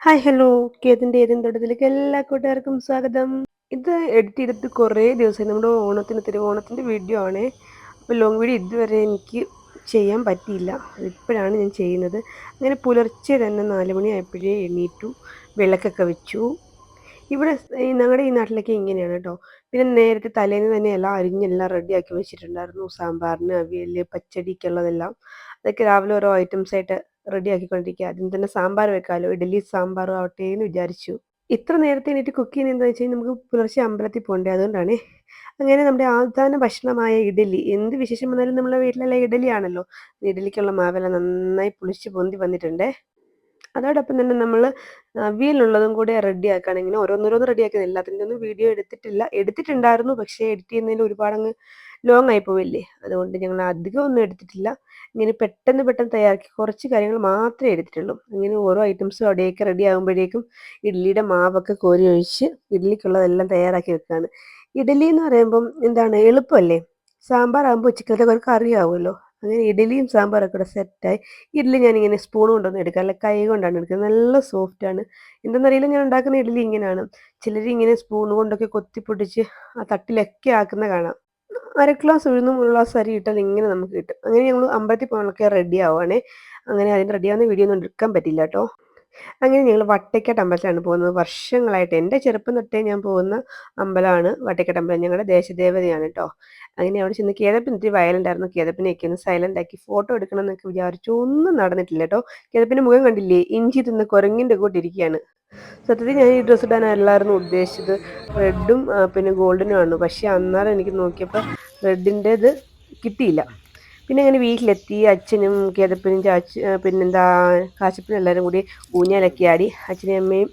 Hi hello കേതിന്റെ ഏതിൻ തൊട്ടത്തിലേക്ക് എല്ലാ കൂട്ടുകാർക്കും സ്വാഗതം. ഇത് എഡിറ്റ് ചെയ്തിട്ട് കുറേ ദിവസമായി നമ്മുടെ ഓണത്തിന് തിരുവോണത്തിന്റെ വീഡിയോ ആണ്. അപ്പോൾ ലോങ് വീഡിയോ ഇതുവരെ എനിക്ക് ചെയ്യാൻ പറ്റിയില്ല. ഇപ്പോഴാണ് ഞാൻ ചെയ്യുന്നത്. അങ്ങനെ പുലർച്ചെ തന്നെ നാല് മണി ആയപ്പോഴേ എണീറ്റു വിളക്കൊക്കെ വെച്ചു. ഇവിടെ ഞങ്ങളുടെ ഈ നാട്ടിലൊക്കെ ഇങ്ങനെയാണ് കേട്ടോ പിന്നെ നേരത്തെ തലേന്ന് തന്നെ എല്ലാം അരിഞ്ഞെല്ലാം റെഡിയാക്കി വെച്ചിട്ടുണ്ടായിരുന്നു. സാമ്പാറിന് അവിയൽ പച്ചടിക്കുള്ളതെല്ലാം അതൊക്കെ രാവിലെ ഓരോ ഐറ്റംസ് ആയിട്ട് റെഡി ആക്കിക്കൊണ്ടിരിക്കുക ആദ്യം തന്നെ സാമ്പാർ വെക്കാമല്ലോ ഇഡലി സാമ്പാറും ആവട്ടെ എന്ന് വിചാരിച്ചു. ഇത്ര നേരത്തെ എണീറ്റ് കുക്ക് ചെയ്യുന്നത് എന്താ വെച്ചാൽ നമുക്ക് പുലർച്ചെ അമ്പലത്തിൽ പോകണ്ടേ അതുകൊണ്ടാണ്. അങ്ങനെ നമ്മുടെ ആധാന ഭക്ഷണമായ ഇഡലി എന്ത് വിശേഷം വന്നാലും നമ്മളെ വീട്ടിലെല്ലാം ഇഡലിയാണല്ലോ. ഇഡലിക്കുള്ള മാവെല്ലാം നന്നായി പുളിച്ച് പൊന്തി വന്നിട്ടുണ്ട്. അതോടൊപ്പം തന്നെ നമ്മൾ അവിയലുള്ളതും കൂടെ റെഡി ആക്കുകയാണെങ്കിൽ ഓരോന്നോരോന്ന് റെഡി ആക്കുന്നില്ല അതിന്റെ ഒന്നും വീഡിയോ എടുത്തിട്ടില്ല. എടുത്തിട്ടുണ്ടായിരുന്നു പക്ഷേ എഡിറ്റ് ചെയ്യുന്നതിൽ ഒരുപാട് അങ്ങ് ലോങ് ആയി പോവില്ലേ? അതുകൊണ്ട് ഞങ്ങൾ അധികം ഒന്നും എടുത്തിട്ടില്ല. ഇങ്ങനെ പെട്ടെന്ന് പെട്ടെന്ന് തയ്യാറാക്കി കുറച്ച് കാര്യങ്ങൾ മാത്രമേ എടുത്തിട്ടുള്ളൂ. ഇങ്ങനെ ഓരോ ഐറ്റംസും അവിടെയൊക്കെ റെഡി ആകുമ്പോഴേക്കും ഇഡ്ഡലിയുടെ മാവൊക്കെ കോരി ഒഴിച്ച് ഇഡ്ഡലിക്കുള്ളതെല്ലാം തയ്യാറാക്കി വെക്കുകയാണ് ഇഡലി എന്ന് പറയുമ്പം എന്താണ് എളുപ്പമല്ലേ? സാമ്പാർ ആകുമ്പോൾ ഉച്ചക്കത്തെ ഒരു കറിയാവുമല്ലോ. അങ്ങനെ ഇഡലിയും സാമ്പാറൊക്കെ കൂടെ സെറ്റായി ഇഡ്ഡലി ഞാനിങ്ങനെ സ്പൂൺ കൊണ്ടൊന്നും എടുക്കുക അല്ല കൈ കൊണ്ടാണ് എടുക്കുന്നത്. നല്ല സോഫ്റ്റാണ് എന്തെന്നറിയില്ല ഞാൻ ഉണ്ടാക്കുന്ന ഇഡലി ഇങ്ങനെയാണ്. ചിലർ ഇങ്ങനെ സ്പൂൺ കൊണ്ടൊക്കെ കൊത്തിപ്പൊട്ടിച്ച് ആ തട്ടിലൊക്കെ ആക്കുന്ന കാണാം. അര ഗ്ലാസ് ഉഴുന്നും ഒരു ഗ്ലാസ് അരി ഇട്ടാൽ ഇങ്ങനെ നമുക്ക് കിട്ടും. അങ്ങനെ ഞങ്ങൾ അമ്പലത്തിൽ പോകാനൊക്കെ റെഡി ആവുകയാണേ അങ്ങനെ അതിന് റെഡിയാവുന്ന വീഡിയോ ഒന്നും എടുക്കാൻ പറ്റില്ല കേട്ടോ. അങ്ങനെ ഞങ്ങൾ വട്ടയ്ക്കാട്ട് അമ്പലത്തിലാണ് പോകുന്നത്. വർഷങ്ങളായിട്ട് എന്റെ ചെറുപ്പം തൊട്ടേ ഞാൻ പോകുന്ന അമ്പലമാണ് വട്ടയ്ക്കാട്ട് അമ്പലം. ഞങ്ങളുടെ ദേശദേവതയാണ് കേട്ടോ. അങ്ങനെ അവിടെ ചെന്ന് കേതപ്പിന് ഇത്തിരി വയലുണ്ടായിരുന്നു കേതപ്പിനെയൊക്കെ ഒന്ന് സൈലന്റ് ആക്കി ഫോട്ടോ എടുക്കണം എന്നൊക്കെ വിചാരിച്ചു. ഒന്നും നടന്നിട്ടില്ല കേട്ടോ. കേതപ്പിന്റെ മുഖം കണ്ടില്ലേ? ഇഞ്ചി തിന്ന് കുരങ്ങിന്റെ കൂട്ടിരിക്കുകയാണ് സത്യത്തിൽ ഞാൻ ഈ ഡ്രസ്സ് ഇടാനല്ലായിരുന്നു ഉദ്ദേശിച്ചത്. റെഡും പിന്നെ ഗോൾഡനും ആണ്. പക്ഷേ അന്നേരം എനിക്ക് നോക്കിയപ്പോൾ റെഡിന്റേത് കിട്ടിയില്ല. പിന്നെ അങ്ങനെ വീട്ടിലെത്തി അച്ഛനും കേതപ്പനും ചാച്ച പിന്നെന്താ കാശപ്പനും എല്ലാവരും കൂടി ഊഞ്ഞാലൊക്കെ ആടി. അച്ഛനെയും അമ്മയും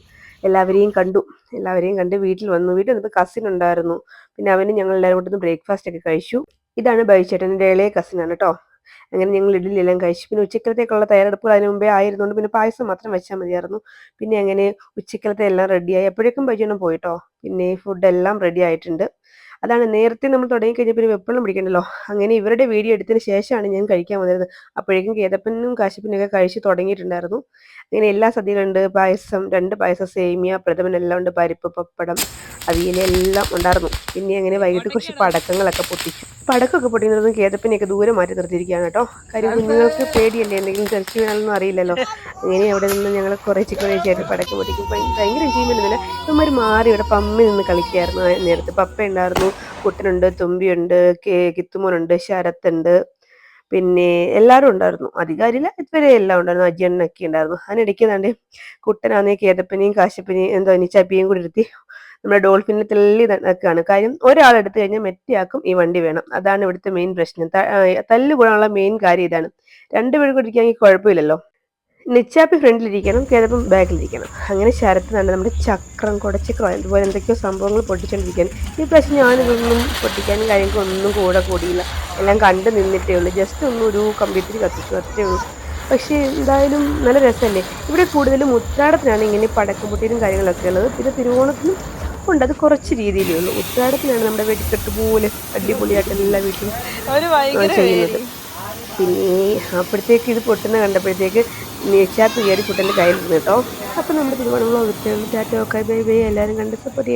എല്ലാവരെയും കണ്ടു. എല്ലാവരെയും കണ്ട് വീട്ടിൽ വന്നു. വീട്ടിൽ വന്നപ്പോൾ കസിൻ ഉണ്ടായിരുന്നു. പിന്നെ അവനും ഞങ്ങൾ എല്ലാവരും കൂടെ ബ്രേക്ക്ഫാസ്റ്റ് ഒക്കെ കഴിച്ചു. ഇതാണ് ബൈച്ചേട്ടന്റെ ഇളയ കസിനാണ് കേട്ടോ അങ്ങനെ ഞങ്ങൾ ഇഡ്ഡലി എല്ലാം കഴിച്ചു. പിന്നെ ഉച്ചക്കലത്തേക്കുള്ള തയ്യാറെടുപ്പുകൾ അതിന് മുമ്പേ ആയിരുന്നുകൊണ്ട് പിന്നെ പായസം മാത്രം വെച്ചാൽ മതിയായിരുന്നു. പിന്നെ അങ്ങനെ ഉച്ചക്കലത്തെ എല്ലാം റെഡിയായി എപ്പോഴേക്കും ബൈച്ചേട്ടൻ പോയിട്ടോ പിന്നെ ഫുഡെല്ലാം റെഡി ആയിട്ടുണ്ട്. അതാണ് നേരത്തെ നമ്മൾ തുടങ്ങി കഴിഞ്ഞാൽ പിന്നെ വെപ്പളം പിടിക്കണ്ടല്ലോ. അങ്ങനെ ഇവരുടെ വീഡിയോ എടുത്തതിന് ശേഷമാണ് ഞാൻ കഴിക്കാൻ വന്നത്. അപ്പോഴേക്കും കേതപ്പനും കാശപ്പനും ഒക്കെ കഴിച്ച് തുടങ്ങിയിട്ടുണ്ടായിരുന്നു. അങ്ങനെ എല്ലാ സദ്യകളുണ്ട് പായസം രണ്ട് പായസം സേമിയ പ്രഥമൻ എല്ലാം ഉണ്ട്. പരിപ്പ് പപ്പടം. അവിയലെല്ലാം ഉണ്ടായിരുന്നു. പിന്നെ അങ്ങനെ വൈകിട്ട് കുറച്ച് പടക്കങ്ങളൊക്കെ പൊട്ടിച്ചു പടക്കമൊക്കെ പൊട്ടിക്കുന്നതും കേതപ്പിനെയൊക്കെ ദൂരെ മാറ്റി നിർത്തിയിരിക്കുകയാണ് കേട്ടോ. കാര്യം കുഞ്ഞുങ്ങൾക്ക് പേടിയല്ലേ? എന്തെങ്കിലും തെറിച്ച് വീണാലൊന്നും അറിയില്ലല്ലോ. അങ്ങനെ അവിടെ നിന്ന് ഞങ്ങൾ കുറേ ചിക്കൻ പടക്കം പൊട്ടിക്കും ഭയങ്കര എൻജോയ്മെന്റ് ഇല്ല ഇവന്മാർ മാറി ഇവിടെ പമ്മി നിന്ന് കളിക്കുകയായിരുന്നു നേരത്തെ. പപ്പ ഉണ്ടായിരുന്നു. കുട്ടനുണ്ട് തുമ്പിയുണ്ട് കിത്തുമോനുണ്ട് ശരത്തുണ്ട്. പിന്നെ എല്ലാവരും ഉണ്ടായിരുന്നു. അധികാരില്ല ഇതുവരെ എല്ലാം ഉണ്ടായിരുന്നു. അജിയണ്ണൊക്കെ ഉണ്ടായിരുന്നു. അതിനിടയ്ക്ക് തന്നെ കുട്ടനാന്നേ കേതപ്പനെയും കാശപ്പനെയും എന്തോ നിച്ചപ്പിയും കൂടി ഇരുത്തി. നമ്മുടെ ഡോൾഫിനെ തള്ളി നിൽക്കുകയാണ് കാര്യം ഒരാൾ എടുത്തു കഴിഞ്ഞാൽ മെറ്റിയാക്കും ഈ വണ്ടി വേണം. അതാണ് ഇവിടുത്തെ മെയിൻ പ്രശ്നം. തല്ലുകൂടാനുള്ള മെയിൻ കാര്യം ഇതാണ്. രണ്ടുപേരും കൂടി ഇരിക്കുകയാണെങ്കിൽ കുഴപ്പമില്ലല്ലോ. നിച്ചാപ്പി ഫ്രണ്ടിലിരിക്കണം കിഴപ്പം ബാക്കിലിരിക്കണം. അങ്ങനെ ശരത്ത് തന്നെ നമ്മുടെ ചക്രം കുടച്ചക്രം അതുപോലെ എന്തൊക്കെയോ സംഭവങ്ങൾ പൊട്ടിച്ചോണ്ടിരിക്കാൻ ഈ പ്രാവശ്യം ഞാനിതൊന്നും പൊട്ടിക്കാനും കാര്യങ്ങൾക്കൊന്നും കൂടെ കൂടിയില്ല. എല്ലാം കണ്ടു നിന്നിട്ടേ ഉള്ളൂ. ജസ്റ്റ് ഒന്ന് ഒരു കമ്പ്യൂട്ടർ കത്തിച്ചു അത്രേ ഉള്ളൂ. പക്ഷേ എന്തായാലും നല്ല രസമല്ലേ? ഇവിടെ കൂടുതലും ഉത്രാടത്തിനാണ് ഇങ്ങനെ പടക്കപ്പൊട്ടിയും കാര്യങ്ങളൊക്കെ ഉള്ളത്. പിന്നെ തിരുവോണത്തിനും ഉണ്ട് അത് കുറച്ച് രീതിയിലേ ഉള്ളൂ. ഉത്രാടത്തിനാണ് നമ്മുടെ വെടിക്കെട്ട് പോലെ അടിപൊളിയായിട്ട് എല്ലാ വീട്ടിലും ചെയ്യുന്നത്. പിന്നെ അപ്പോഴത്തേക്ക് ഇത് പൊട്ടുന്ന കണ്ടപ്പോഴത്തേക്ക് നേച്ചാപ്പ് കയറി കുട്ടന്റെ കയ്യിൽ നിന്ന് കേട്ടോ. അപ്പം നമ്മുടെ തിരുവോണം വ്ളോഗ് ടാറ്റോ ഒക്കെ ബൈ ബൈ എല്ലാവരും കണ്ട് സപ്പോർട്ട്